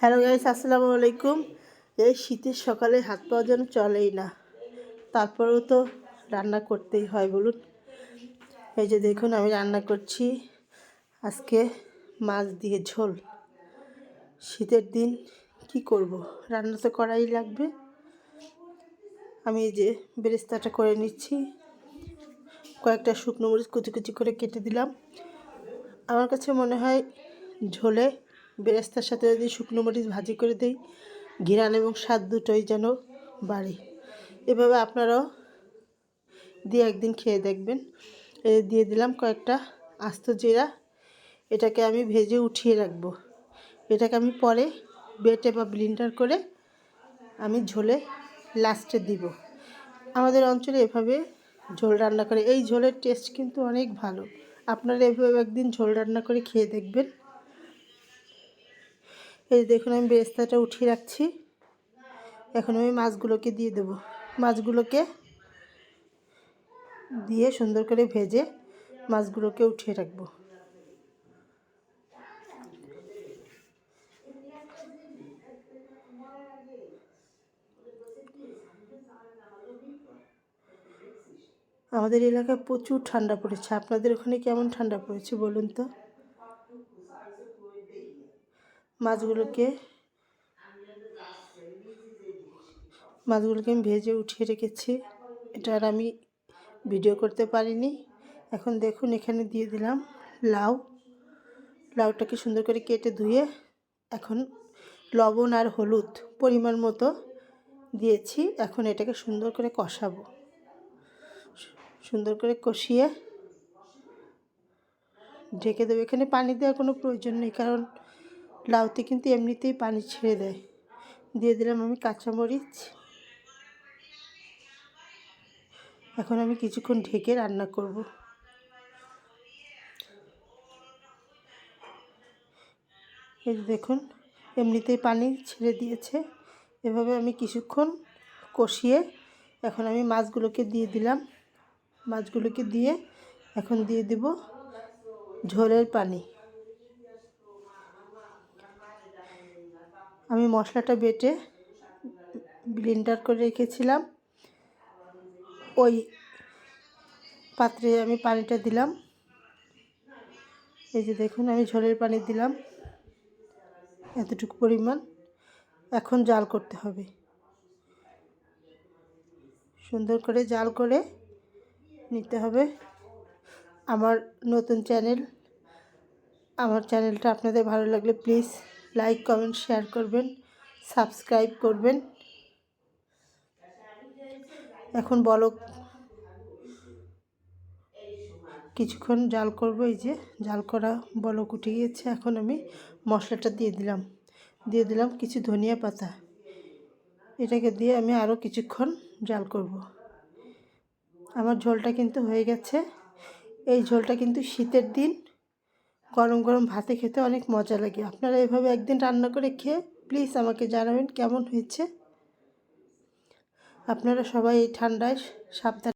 Hello guys, আসসালামু আলাইকুম। এই শীতের সকালে হাত পাওয়া যেন চলেই না, তারপরেও তো রান্না করতেই হয়, বলুন। এই যে দেখুন, আমি রান্না করছি। আজকে মাছ দিয়ে ঝোল। শীতের দিন কি করব? রান্না তো করাই লাগবে। আমি এই যে বেরেস্তাটা করে নিচ্ছি। কয়েকটা শুকনো মরিচ কুচি কুচি করে কেটে দিলাম। আমার কাছে মনে হয় ঝোলে বেরেস্তার সাথে যদি শুকনো মরিচ ভাজি করে দিই, ঘিরান এবং স্বাদ দুটোই যেন বাড়ে। এভাবে আপনারাও দিয়ে একদিন খেয়ে দেখবেন। দিয়ে দিলাম কয়েকটা আস্ত জিরা। এটাকে আমি ভেজে উঠিয়ে রাখব। এটাকে আমি পরে বেটে বা ব্লিন্ডার করে আমি ঝোলে লাস্টে দিব। আমাদের অঞ্চলে এভাবে ঝোল রান্না করে, এই ঝোলের টেস্ট কিন্তু অনেক ভালো। আপনারা এভাবে একদিন ঝোল রান্না করে খেয়ে দেখবেন। এই দেখুন, আমি বেরেস্তাটা উঠিয়ে রাখছি। এখন আমি মাছগুলোকে দিয়ে দেব। মাছগুলোকে দিয়ে সুন্দর করে ভেজে মাছগুলোকে উঠিয়ে রাখব। আমাদের এলাকায় প্রচুর ঠান্ডা পড়েছে। আপনাদের ওখানে কেমন ঠান্ডা পড়েছে বলুন তো? মাছগুলোকে মাছগুলোকে আমি ভেজে উঠিয়ে রেখেছি। এটা আর আমি ভিডিও করতে পারিনি। এখন দেখুন, এখানে দিয়ে দিলাম লাউ। লাউটাকে সুন্দর করে কেটে ধুয়ে এখন লবণ আর হলুদ পরিমাণ মতো দিয়েছি। এখন এটাকে সুন্দর করে কষাবো। সুন্দর করে কষিয়ে ঢেকে দেবো। এখানে পানি দেওয়ার কোনো প্রয়োজন নেই, কারণ লাউতে কিন্তু এমনিতেই পানি ছেড়ে দেয়। দিয়ে দিলাম আমি কাঁচামরিচ। এখন আমি কিছুক্ষণ ঢেকে রান্না করব। এই দেখুন, এমনিতেই পানি ছেড়ে দিয়েছে। এভাবে আমি কিছুক্ষণ কষিয়ে এখন আমি মাছগুলোকে দিয়ে দিলাম। মাছগুলোকে দিয়ে এখন দিয়ে দেব ঝোলের পানি। আমি মশলাটা বেটে ব্লেন্ডার করে রেখেছিলাম। ওই পাত্রে আমি পানিটা দিলাম। এই যে দেখুন, আমি ঝোলের পানি দিলাম। এতটুকু পরিমাণ এখন জাল করতে হবে। সুন্দর করে জাল করে নিতে হবে। আমার নতুন চ্যানেল আমার চ্যানেলটা আপনাদের ভালো লাগলে প্লিজ লাইক কমেন্ট শেয়ার করবেন সাবস্ক্রাইব করবেন। এখন বলক কিছুক্ষণ জাল করব, এই যে জাল করা বলক উঠে গিয়েছে। এখন আমি মশলাটা দিয়ে দিলাম। দিয়ে দিলাম কিছু ধনিয়া পাতা। এটাকে দিয়ে আমি আরও কিছুক্ষণ জাল করব। আমার ঝোলটা কিন্তু হয়ে গেছে। এই ঝোলটা কিন্তু শীতের দিন গরম গরম ভাতে খেতে অনেক মজা লাগে। আপনারা এভাবে একদিন রান্না করে খেয়ে প্লিজ আমাকে জানাবেন কেমন হয়েছে। আপনারা সবাই এই ঠান্ডায় সাবধান